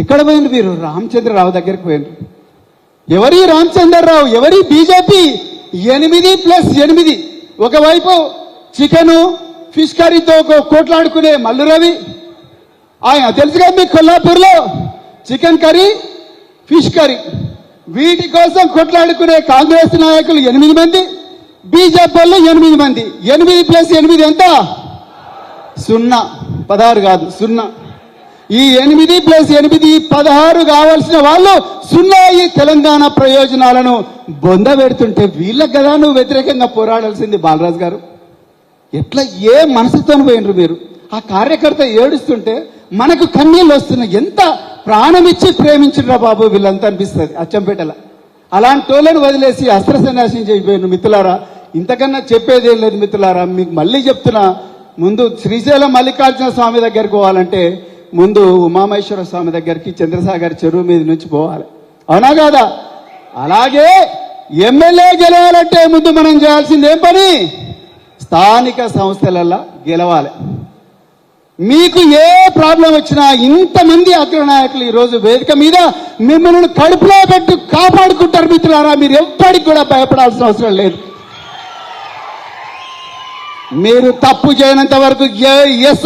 ఎక్కడ పోయింది మీరు రామచంద్రరావు దగ్గరికి పోయినారు ఎవరి రామచంద్రరావు? ఎవరి బీజేపీ? ఎనిమిది ప్లస్ ఎనిమిది. ఒకవైపు చికెను ఫిష్ కర్రీతో ఒక కోట్లాడుకునే మల్లు రవి. ఆయన తెలుసుగా మీకు కొల్లాపూర్లో? Chicken curry fish curry. వీటి కోసం కొట్లాడుకునే కాంగ్రెస్ నాయకులు ఎనిమిది మంది బీజేపీ వాళ్ళు ఎనిమిది మంది. ఎనిమిది ప్లస్ ఎనిమిది ఎంత? సున్నా. పదహారు కాదు సున్నా. ఈ ఎనిమిది ప్లస్ ఎనిమిది పదహారు కావాల్సిన వాళ్ళు సున్నా ఈ తెలంగాణ ప్రయోజనాలను బొంద పెడుతుంటే వీళ్ళకి కదా నువ్వు వ్యతిరేకంగా పోరాడాల్సింది బాలరాజు గారు? ఎట్లా ఏ మనసుతో పోయినరు మీరు? ఆ కార్యకర్త ఏడుస్తుంటే మనకు కన్నీళ్ళు వస్తున్నాయి ఎంత ప్రాణమిచ్చి ప్రేమించరా బాబు వీళ్ళంతా అనిపిస్తుంది అచ్చంపేటల. అలాంటి టోలను వదిలేసి అస్త్ర సన్యాసం చేయిపోయిన మిత్రులారా ఇంతకన్నా చెప్పేది ఏం లేదు మిత్రులారా మీకు మళ్ళీ చెప్తున్నా ముందు శ్రీశైలం మల్లికార్జున స్వామి దగ్గరికి పోవాలంటే ముందు ఉమామేశ్వర స్వామి దగ్గరికి చంద్రసాగర్ చెరువు మీద నుంచి పోవాలి. అవునా కాదా? అలాగే ఎమ్మెల్యే గెలవాలంటే ముందు మనం చేయాల్సింది ఏం పని? స్థానిక సంస్థలల్లో గెలవాలి. మీకు ఏ ప్రాబ్లం వచ్చినా ఇంతమంది అగ్రనాయకులు ఈరోజు వేదిక మీద మిమ్మల్ని కడుపులో పెట్టి కాపాడుకుంటారు మిత్రులారా మీరు ఎప్పటికి కూడా భయపడాల్సిన అవసరం లేదు. మీరు తప్పు చేయనంత వరకు ఏ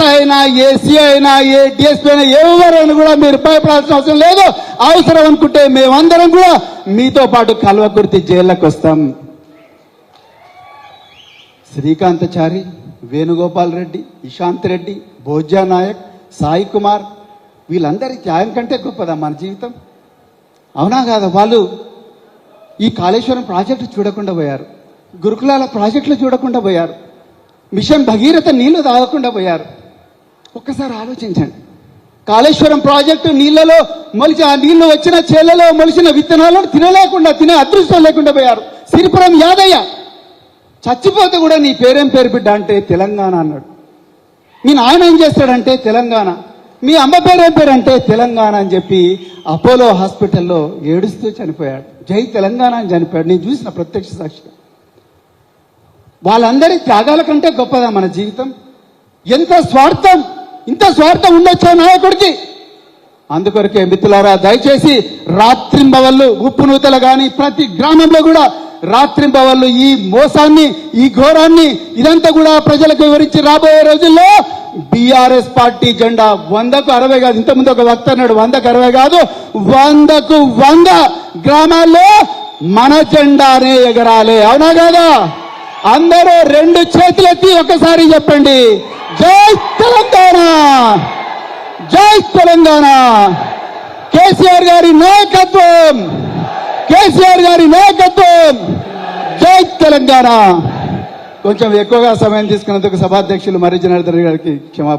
అయినా ఏ అయినా ఏ డిఎస్పీ అయినా ఎవరైనా కూడా మీరు భయపడాల్సిన అవసరం లేదు. అవసరం అనుకుంటే మేమందరం కూడా మీతో పాటు కల్వకుర్తి జైల్లోకి వస్తాం. శ్రీకాంతచారి వేణుగోపాల్ రెడ్డి ఇశాంత్ రెడ్డి భోజ్యా నాయక్ సాయి కుమార్ వీళ్ళందరి త్యాగం కంటే గొప్పదా మన జీవితం? అవునా కాదా? వాళ్ళు ఈ కాళేశ్వరం ప్రాజెక్టు చూడకుండా పోయారు. గురుకులాల ప్రాజెక్టులు చూడకుండా పోయారు. మిషన్ భగీరథ నీళ్ళు తాగకుండా పోయారు. ఒక్కసారి ఆలోచించండి. కాళేశ్వరం ప్రాజెక్టు నీళ్ళలో మొలిచి ఆ నీళ్ళు వచ్చిన చేలలో మొలిచిన విత్తనాలను తినలేకుండా తినే అదృష్టం లేకుండా పోయారు. సిరిపురం యాదయ్య చచ్చిపోతే కూడా నీ పేరేం పేరు బిడ్డ అంటే తెలంగాణ అన్నాడు. మీ నాయన ఏం చేస్తాడంటే తెలంగాణ. మీ అమ్మ పేరేం పేరు అంటే తెలంగాణ అని చెప్పి అపోలో హాస్పిటల్లో ఏడుస్తూ చనిపోయాడు. జై తెలంగాణ అని చనిపోయాడు. నేను చూసిన ప్రత్యక్ష సాక్షిగా. వాళ్ళందరి త్యాగాల కంటే గొప్పదా మన జీవితం? ఎంత స్వార్థం ఇంత స్వార్థం ఉండొచ్చా నాయకుడికి? అందుకొరకే మిత్రులారా దయచేసి రాత్రింబవళ్ళు ఉప్పు నూతలు కానీ ప్రతి గ్రామంలో కూడా రాత్రింబవళ్ళు ఈ మోసాన్ని ఈ ఘోరాన్ని ఇదంతా కూడా ప్రజలకు వివరించి రాబోయే రోజుల్లో బీఆర్ఎస్ పార్టీ జెండా వందకు అరవై కాదు ఇంతకుముందు ఒక వక్త అన్నాడు వందకు అరవై కాదు వందకు వంద గ్రామాల్లో మన జెండానే ఎగరాలి అవునా కాదా? అందరూ రెండు చేతులెత్తి ఒకసారి చెప్పండి. జై తెలంగాణ! జై తెలంగాణ! కేసీఆర్ గారి నాయకత్వం! కేసీఆర్ గారి నాయకత్వం! జై తెలంగాణ! కొంచెం ఎక్కువగా సమయం తీసుకున్నందుకు సభాధ్యక్షులు మరి జనార్దన్ గారికి క్షమాపణ.